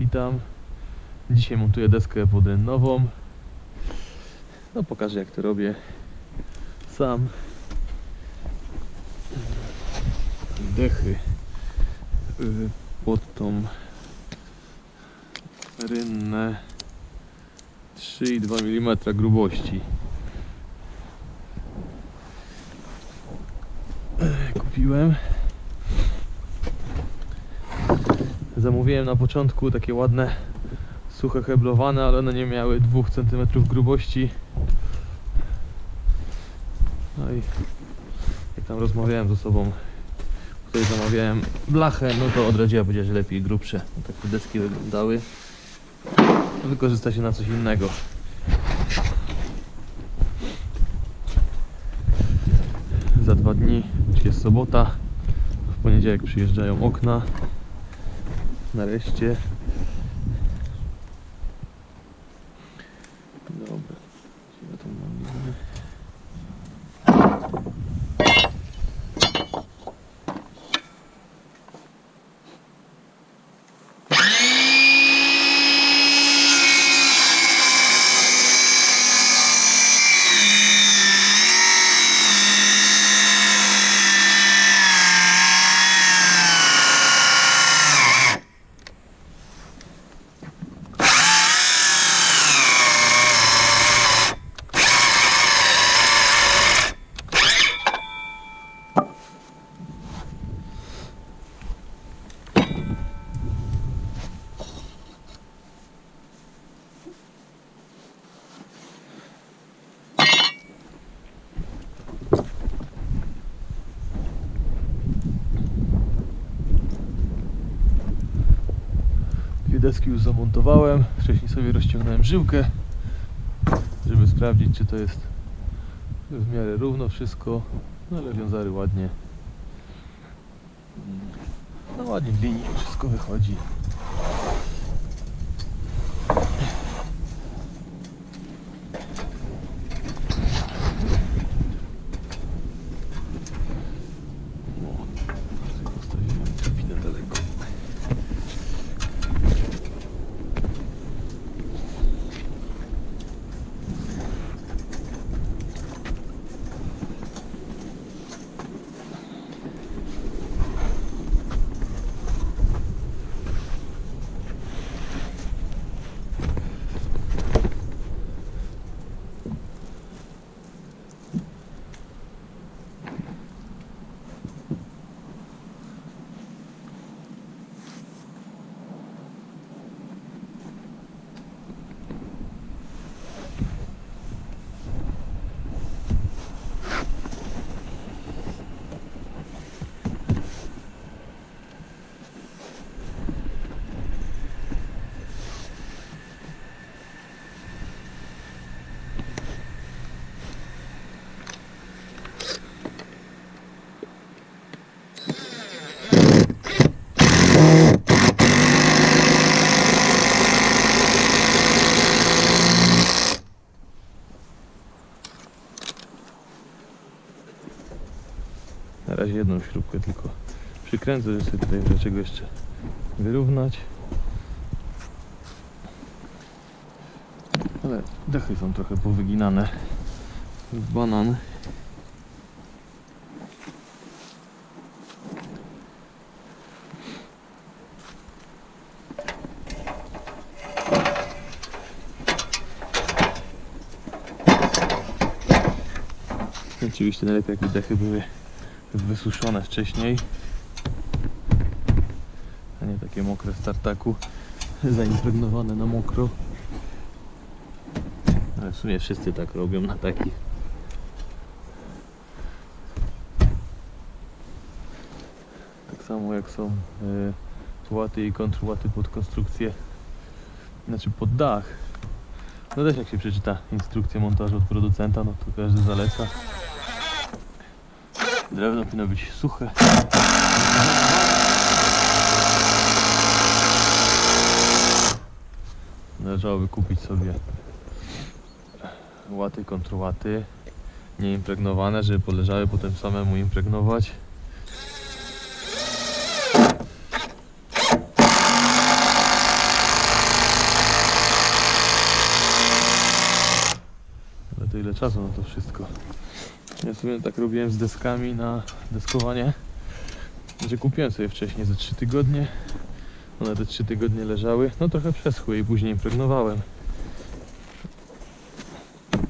Witam. Dzisiaj montuję deskę podręnnową. No pokażę jak to robię sam. Dechy pod tą rynnę 3,2 mm grubości. Kupiłem. Zamówiłem na początku takie ładne, suche heblowane, ale one nie miały 2 cm grubości. No i jak tam rozmawiałem ze sobą, tutaj zamawiałem blachę, no to odradziła powiedzieć, lepiej grubsze. No tak te deski wyglądały. Wykorzysta się na coś innego. Za dwa dni, dzisiaj jest sobota, w poniedziałek przyjeżdżają okna. Nareszcie. Dobra. Gdzie ja tam mam linię? Dwie deski już zamontowałem. Wcześniej sobie rozciągnąłem żyłkę, żeby sprawdzić, czy to jest w miarę równo wszystko. No ale wiązary ładnie. No ładnie w linii wszystko wychodzi. Jedną śrubkę tylko przykręcę, żeby sobie tutaj dlaczego jeszcze wyrównać. Ale dechy są trochę powyginane w banan. Oczywiście najlepiej jakby dechy były wysuszone wcześniej. A nie takie mokre z tartaku. Zaimpregnowane na mokro. Ale w sumie wszyscy tak robią na takich. Tak samo jak są y, i kontrłaty pod konstrukcję. Znaczy pod dach. No też jak się przeczyta instrukcję montażu od producenta no to każdy zaleca Drewno powinno być suche. Należałoby kupić sobie łaty kontrłaty nieimpregnowane, żeby poleżały potem samemu impregnować. Ale to ile czasu na to wszystko? Ja sobie tak robiłem z deskami na deskowanie, że kupiłem sobie wcześniej za 3 tygodnie. One te 3 tygodnie leżały, no trochę przeschły i później impregnowałem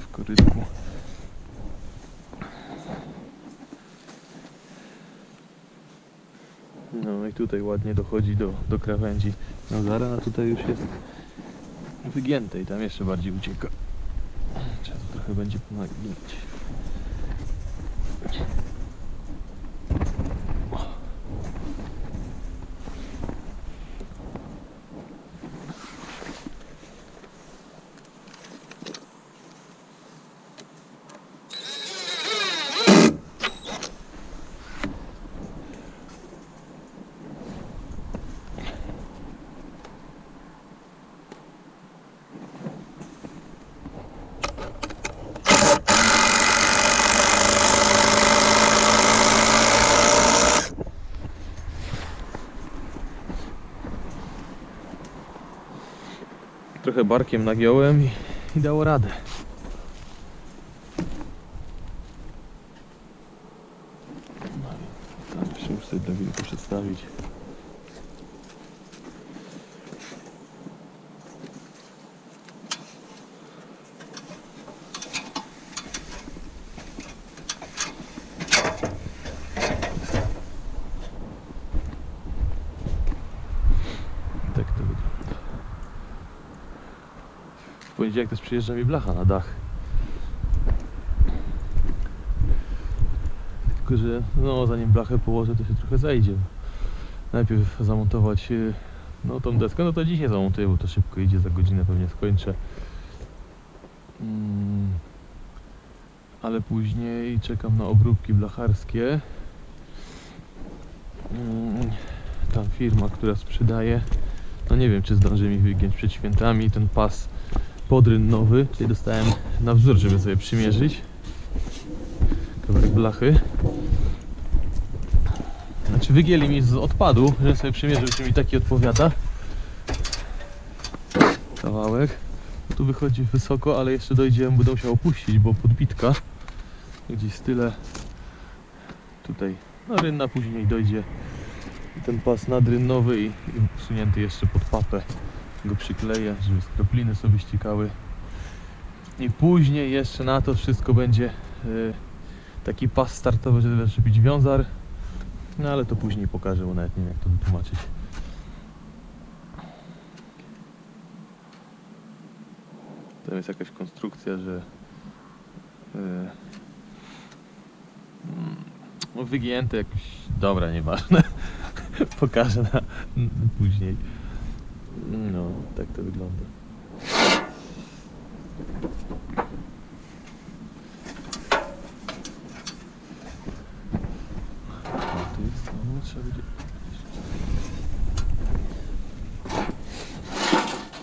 w korytku. No i tutaj ładnie dochodzi do, do krawędzi Nazara, a tutaj już jest wygięte i tam jeszcze bardziej ucieka. Trzeba trochę będzie ponaginać. Trochę barkiem nagiąłem i, i dało radę. No tam muszę sobie dla wilku przedstawić. Tak to wygląda. W poniedziałek też przyjeżdża mi blacha na dach. Tylko, że no, zanim blachę położę, to się trochę zajdzie. Najpierw zamontować y, no, tą deskę, no to dziś nie zamontuję, bo to szybko idzie, za godzinę pewnie skończę. Mm, ale później czekam na obróbki blacharskie. Mm, tam firma, która sprzedaje, no nie wiem, czy zdąży mi wygiąć przed świętami ten pas podryn nowy. Tutaj dostałem na wzór, żeby sobie przymierzyć. Kawałek blachy. Znaczy wygięli mi z odpadu, że sobie przymierzył, czy mi taki odpowiada. Kawałek. Tu wychodzi wysoko, ale jeszcze dojdzie, będę musiał opuścić, bo podbitka. Gdzieś tyle. Tutaj no rynna później dojdzie ten pas nadrynnowy i, i usunięty jeszcze pod papę go przykleję, żeby skropliny sobie ściekały. I później jeszcze na to wszystko będzie y, taki pas startowy, żeby zaczepić wiązar. No ale to później pokażę, bo nawet nie wiem jak to wytłumaczyć. Tam jest jakaś konstrukcja, że no wygięte jakoś, dobra, nieważne. Pokażę na, później. No, tak to wygląda. A tu jest, no, trzeba będzie...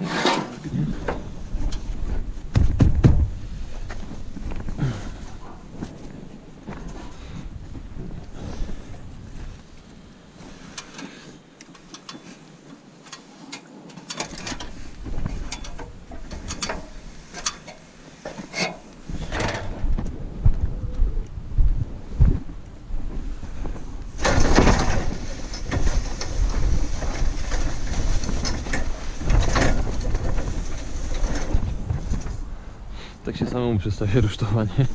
Ładnie. Tak się samemu przestawia rusztowanie.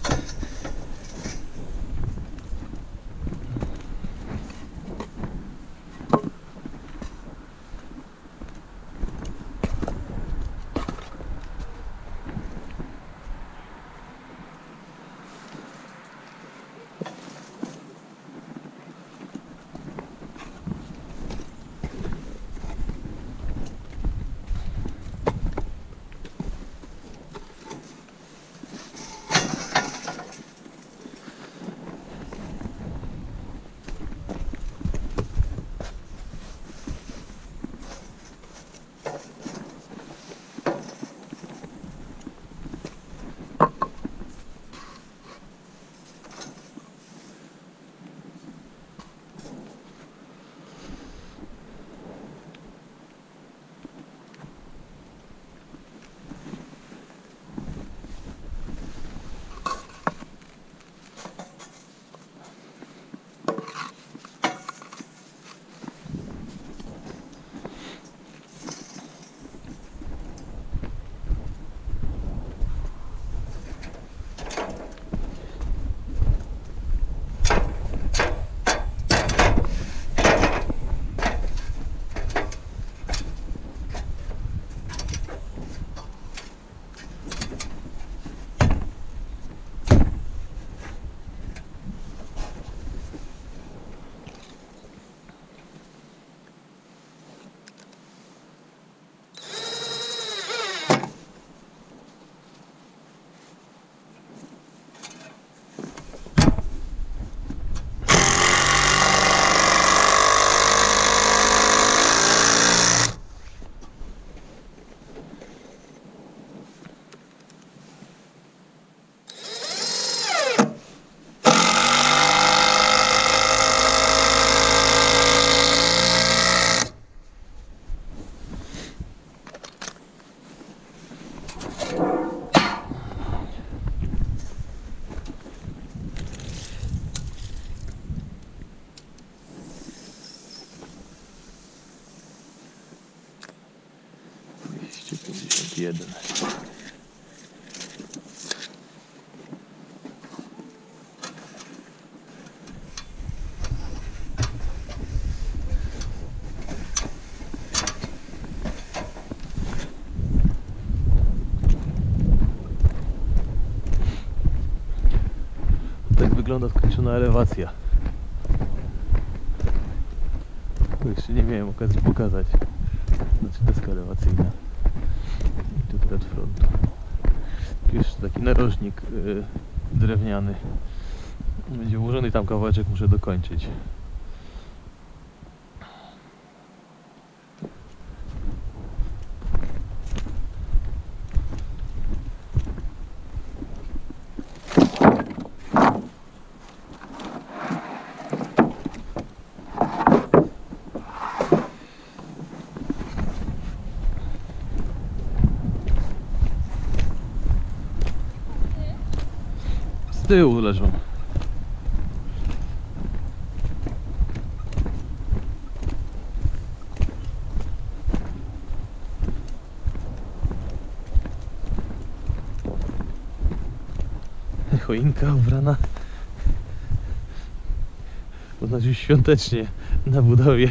Jeden. Tak wygląda skończona elewacja. Jeszcze nie miałem okazji pokazać. Znaczy deska elewacyjna. Frontu. Tu jeszcze taki narożnik yy, drewniany. Będzie ułożony tam kawałeczek muszę dokończyć. Tyłu leżą. Choinka ubrana. Oznacza świątecznie na budowie.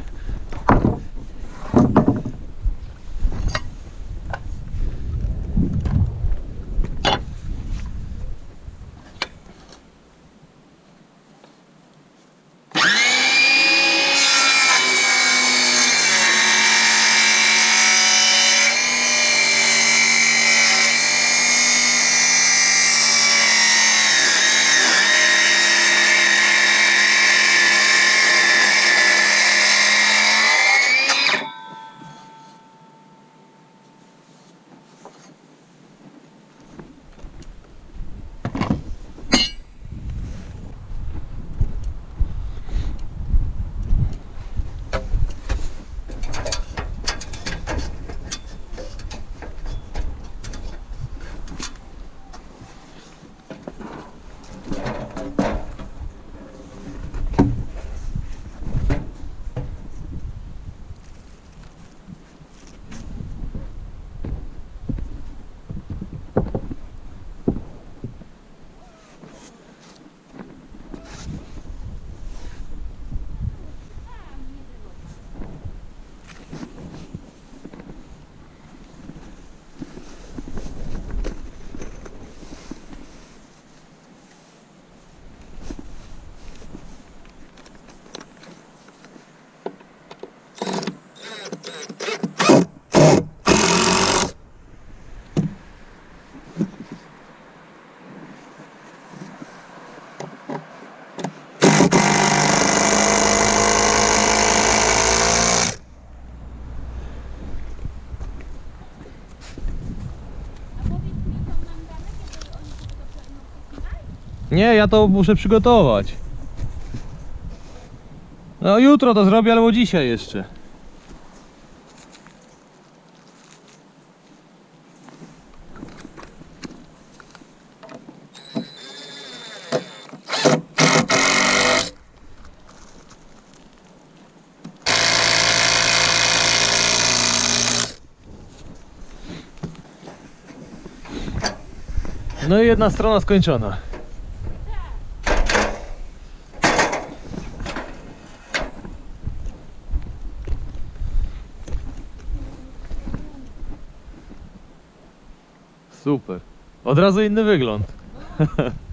Nie, ja to muszę przygotować. No jutro to zrobię albo dzisiaj jeszcze. No i jedna strona skończona. Super. Od razu inny wygląd.